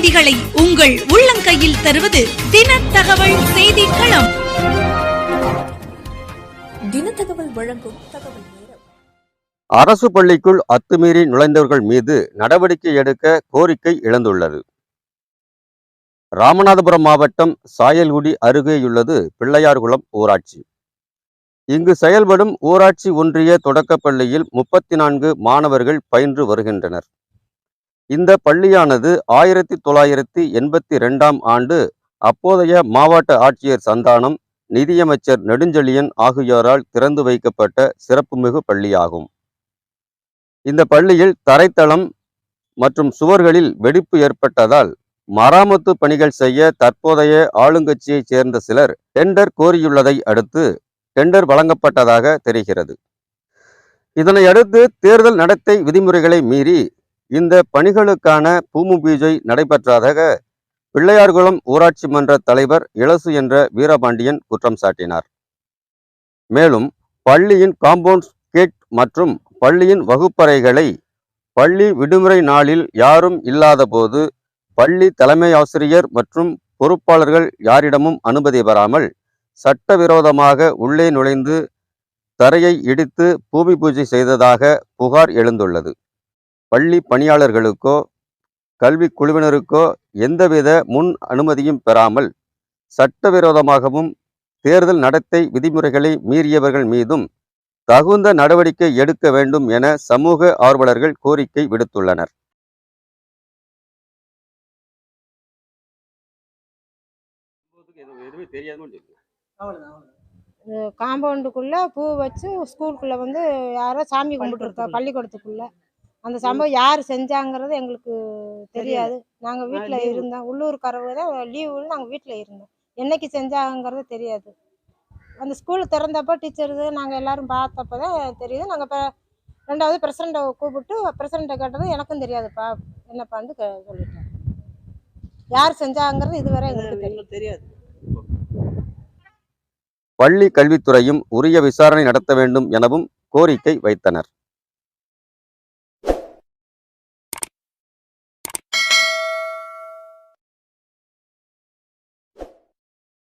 செய்திகளை உங்கள் உள்ளங்கையில் தருவது தின தகவல் செய்தி களம் தினத்தகவல் வழங்கும் தகவல் நேரம். அரசு பள்ளிக்குள் அத்துமீறி நுழைந்தவர்கள் மீது நடவடிக்கை எடுக்க கோரிக்கை எழுந்துள்ளது ராமநாதபுரம் மாவட்டம் சாயல்குடி அருகேயுள்ளது பிள்ளையார்குளம் ஊராட்சி. இங்கு செயல்படும் ஊராட்சி ஒன்றிய தொடக்கப் பள்ளியில் முப்பத்தி நான்கு மாணவர்கள் பயின்று வருகின்றனர். இந்த பள்ளியானது ஆயிரத்தி தொள்ளாயிரத்தி எண்பத்தி ரெண்டாம் ஆண்டு அப்போதைய மாவட்ட ஆட்சியர் சந்தானம் நிதியமைச்சர் நெடுஞ்செழியன் ஆகியோரால் திறந்து வைக்கப்பட்ட சிறப்புமிகு பள்ளியாகும். இந்த பள்ளியில் தரைத்தளம் மற்றும் சுவர்களில் வெடிப்பு ஏற்பட்டதால் மராமத்து பணிகள் செய்ய தற்போதைய ஆளுங்கட்சியைச் சேர்ந்த சிலர் டெண்டர் கோரியுள்ளதை அடுத்து டெண்டர் வழங்கப்பட்டதாக தெரிகிறது. இதனை அடுத்து தேர்தல் நடத்தை விதிமுறைகளை மீறி இந்த பணிகளுக்கான பூமி பூஜை நடைபெற்றதாக பிள்ளையார்குளம் ஊராட்சி மன்ற தலைவர் இளசு என்ற வீரபாண்டியன் குற்றம் சாட்டினார். மேலும் பள்ளியின் காம்பவுண்ட் கேட் மற்றும் பள்ளியின் வகுப்பறைகளை பள்ளி விடுமுறை நாளில் யாரும் இல்லாதபோது பள்ளி தலைமை ஆசிரியர் மற்றும் பொறுப்பாளர்கள் யாரிடமும் அனுமதி பெறாமல் சட்டவிரோதமாக உள்ளே நுழைந்து தரையை இடித்து பூமி பூஜை செய்ததாக புகார் எழுந்துள்ளது. பள்ளி பணியாளர்களுக்கோ கல்வி குழுவினருக்கோ எந்தவித முன் அனுமதியும் பெறாமல் சட்டவிரோதமாகவும் தேர்தல் நடத்தை விதிமுறைகளை மீறியவர்கள் மீதும் தகுந்த நடவடிக்கை எடுக்க வேண்டும் என சமூக ஆர்வலர்கள் கோரிக்கை விடுத்துள்ளனர். காம்பவுண்டுக்குள்ளே பூ வச்சு ஸ்கூலுக்குள்ளே வந்து யாரோ சாமி கும்பிட்டுருக்கா பள்ளிக்கூடத்துக்குள்ளே. அந்த சம்பவம் யார் செஞ்சாங்கிறது எங்களுக்கு தெரியாது. நாங்கள் வீட்டில் இருந்தோம். உள்ளூர்காரவங்க தான் லீவில் நாங்கள் வீட்டில் இருந்தோம். என்னைக்கு செஞ்சாங்கிறது தெரியாது. அந்த ஸ்கூல் திறந்தப்போ டீச்சரு நாங்கள் எல்லாரும் பார்த்தப்போ தான் தெரியுது. நாங்கள் இப்போ ரெண்டாவது பிரசிடண்ட்டை கூப்பிட்டு பிரசிடண்ட்டை கேட்டது எனக்கும் தெரியாதுப்பா. என்னப்பான்னு கே சொல்லிட்டேன். யார் செஞ்சாங்கிறது இதுவரை எங்களுக்கு தெரியாது. பள்ளி கல்வித்துறையும் உரிய விசாரணை நடத்த வேண்டும் எனவும் கோரிக்கை வைத்தனர்.